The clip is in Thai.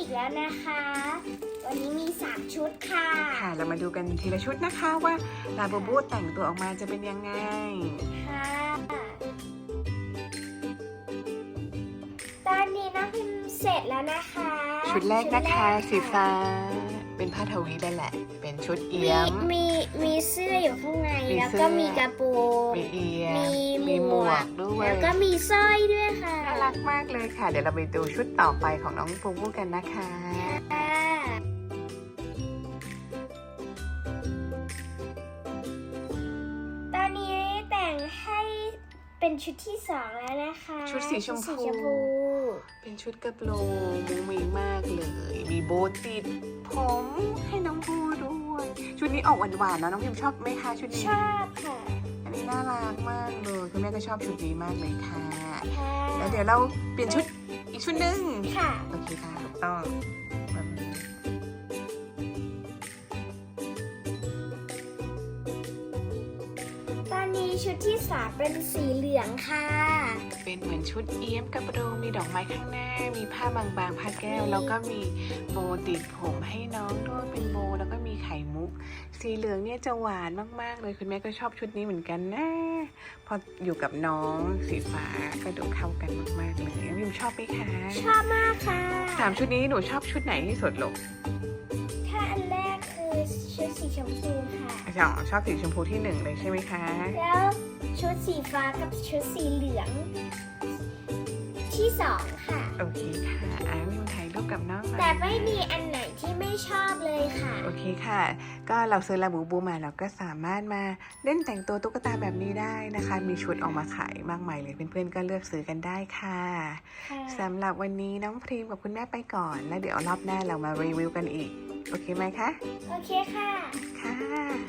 อีกแล้วนะคะ วันนี้มี 3 ชุดค่ะ ค่ะ เรามาดูกันทีละชุดนะคะว่าลาบูบูแต่งตัวออกมาจะเป็นยังไง ค่ะ ตอนนี้น้องพิมเสร็จแล้วนะคะ ชุดแรกนะคะชุสีดแรกฟ้าเป็นผ้า ทวีได้แหละ เป็นชุดเอี้ยม มีมีเสื้ออยู่ข้างใน มีแล้วเสื้อ ก็มีกระโปรงมีเอี้ยม มีหมวกด้วยแล้วก็มีสร้อยด้วยค่ะน่ารักมากเลยค่ะ เดี๋ยวเราไปดูชุดต่อไปของน้องบูบูกันนะคะ ค่ะตอนนี้แต่งให้เป็นชุดที่สองแล้วนะคะชุดสีชมพูสีชมพูเป็นชุดกระโปรงมุ้งมิ้งมากเลย มีโบว์ติดผม ดนี้ออกหวานๆเนอะน้องพิมชอบไหมคะชุดนี้ ชอบค่ะ อันนี้น่ารักมากเลยคุณแม่ก็ชอบชุดนี้มากเลยค่ะ ค่ะแล้วเดี๋ยวเราเปลี่ยนชุดอีกชุดหนึ่งค่ะ โอเคค่ะถูกต้องแบบนี้ตอนนี้ชุดที่สามเป็นสีเหลืองค่ะ เป็นเหมือนชุดเอี้ยมกระโปรงมีดอกไม้ข้างหน้า มีผ้าบางๆผ้าแก้ว แล้วก็มีโบว์ติดผมให้น้องด้วยเป็นโบว์แล้วก็มีไข่มุก สีเหลืองเนี่ยจะหวานมากๆ เลยคุณแม่ก็ชอบชุดนี้เหมือนกันนะ พออยู่กับน้องสีฟ้าก็ดูเข้ากันมากๆเลยวิมชอบไหมคะชอบมากค่ะสามชุดนี้หนูชอบชุดไหนที่สุดลูกถ้าอันแรกคือชุดสีชมพูค่ะอ๋อชอบสีชมพูที่หนึ่งเลยใช่ไหมคะ แล้วชุดสีฟ้ากับชุดสีเหลือง ที่สองค่ะ โอเคค่ะอะวิมถ่ายรูปกับน้องหน่อยแต่ไม่มีอันไหนที่ไม่ชอบเลยค่ะโอ เคค่ะ ก็เราซื้อลาบูบูมาเราก็สามารถมาเล่นแต่งตัวตุ๊กตาแบบนี้ได้นะคะ มีชุดออกมาขายมากมายเลยเพื่อนๆก็เลือกซื้อกันได้ค่ะค่ะสำหรับวันนี้น้องพรีมกับคุณแม่ไปก่อน แล้วเดี๋ยวรอบหน้าเรามารีวิวกันอีก โอเคไหมคะ โอเคค่ะ ค่ะสวั